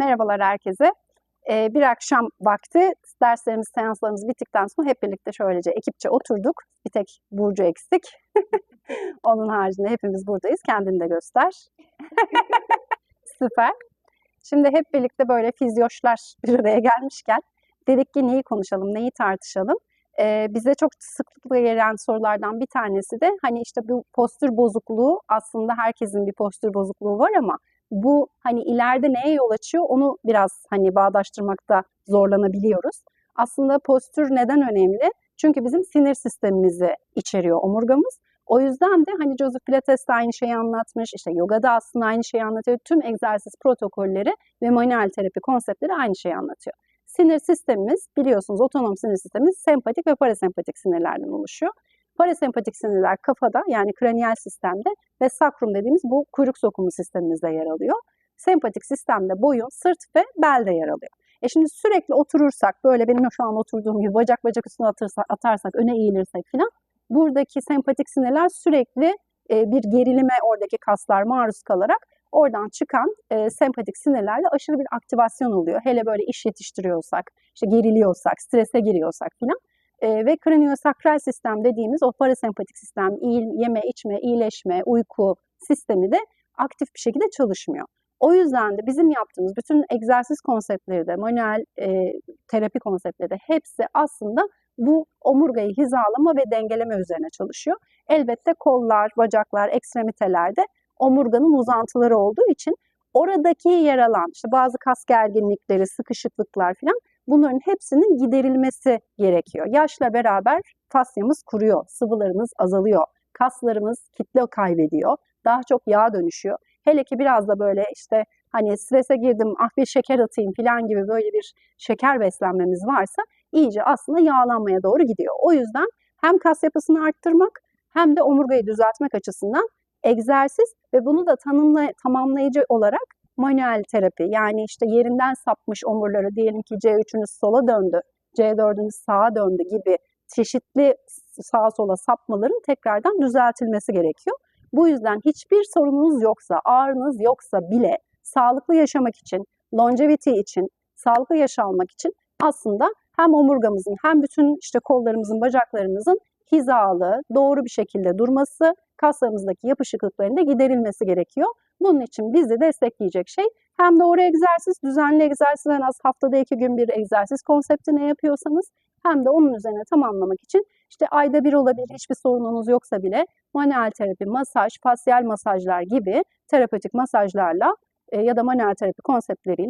Merhabalar herkese. Ee, bir akşam vakti derslerimiz, seanslarımız bittikten sonra hep birlikte şöylece ekipçe oturduk. Bir tek Burcu eksik. Onun haricinde hepimiz buradayız. Kendini de göster. Süper. Şimdi hep birlikte böyle fizyoşlar bir araya gelmişken dedik ki neyi konuşalım, neyi tartışalım. Ee, bize çok sıklıkla gelen sorulardan bir tanesi de hani işte bu postür bozukluğu aslında herkesin bir postür bozukluğu var ama bu hani ileride neye yol açıyor onu biraz hani bağdaştırmakta zorlanabiliyoruz. Aslında postür neden önemli? Çünkü bizim sinir sistemimizi içeriyor omurgamız. O yüzden de hani Joseph Pilates de aynı şeyi anlatmış, işte yogada aslında aynı şeyi anlatıyor. Tüm egzersiz protokolleri ve manuel terapi konseptleri aynı şeyi anlatıyor. Sinir sistemimiz biliyorsunuz otonom sinir sistemimiz sempatik ve parasempatik sinirlerden oluşuyor. Parasempatik sinirler kafada yani kraniyal sistemde ve sakrum dediğimiz bu kuyruk sokumu sistemimizde yer alıyor. Sempatik sistemde boyun, sırt ve belde yer alıyor. E şimdi sürekli oturursak, böyle benim şu an oturduğum gibi bacak bacak üstüne atırsak, atarsak, öne eğilirsek falan buradaki sempatik sinirler sürekli e, bir gerilime oradaki kaslar maruz kalarak oradan çıkan e, sempatik sinirlerle aşırı bir aktivasyon oluyor. Hele böyle iş yetiştiriyorsak, işte geriliyorsak, strese giriyorsak falan. E, ve kraniosakral sistem dediğimiz o parasempatik sistem, iyi, yeme, içme, iyileşme, uyku sistemi de aktif bir şekilde çalışmıyor. O yüzden de bizim yaptığımız bütün egzersiz konseptleri de, manuel e, terapi konseptleri de hepsi aslında bu omurgayı hizalama ve dengeleme üzerine çalışıyor. Elbette kollar, bacaklar, ekstremitelerde omurganın uzantıları olduğu için oradaki yer alan işte bazı kas gerginlikleri, sıkışıklıklar falan bunların hepsinin giderilmesi gerekiyor. Yaşla beraber fasyamız kuruyor, sıvılarımız azalıyor, kaslarımız kitle kaybediyor, daha çok yağ dönüşüyor. Hele ki biraz da böyle işte hani strese girdim, ah bir şeker atayım falan gibi böyle bir şeker beslenmemiz varsa iyice aslında yağlanmaya doğru gidiyor. O yüzden hem kas yapısını arttırmak hem de omurgayı düzeltmek açısından egzersiz ve bunu da tanımla, tamamlayıcı olarak manuel terapi yani işte yerinden sapmış omurları diyelim ki C3'ünüz sola döndü, C4'ünüz sağa döndü gibi çeşitli sağa sola sapmaların tekrardan düzeltilmesi gerekiyor. Bu yüzden hiçbir sorununuz yoksa, ağrınız yoksa bile sağlıklı yaşamak için, longevity için, sağlıklı yaşamak için aslında hem omurgamızın hem bütün işte kollarımızın, bacaklarımızın hizalı, doğru bir şekilde durması, kaslarımızdaki yapışıklıkların da giderilmesi gerekiyor. Bunun için bizi destekleyecek şey hem doğru egzersiz, düzenli egzersiz en az haftada iki gün bir egzersiz konsepti ne yapıyorsanız hem de onun üzerine tamamlamak için işte ayda bir olabilir hiçbir sorununuz yoksa bile manuel terapi, masaj, fasyal masajlar gibi terapötik masajlarla e, ya da manuel terapi konseptleriyle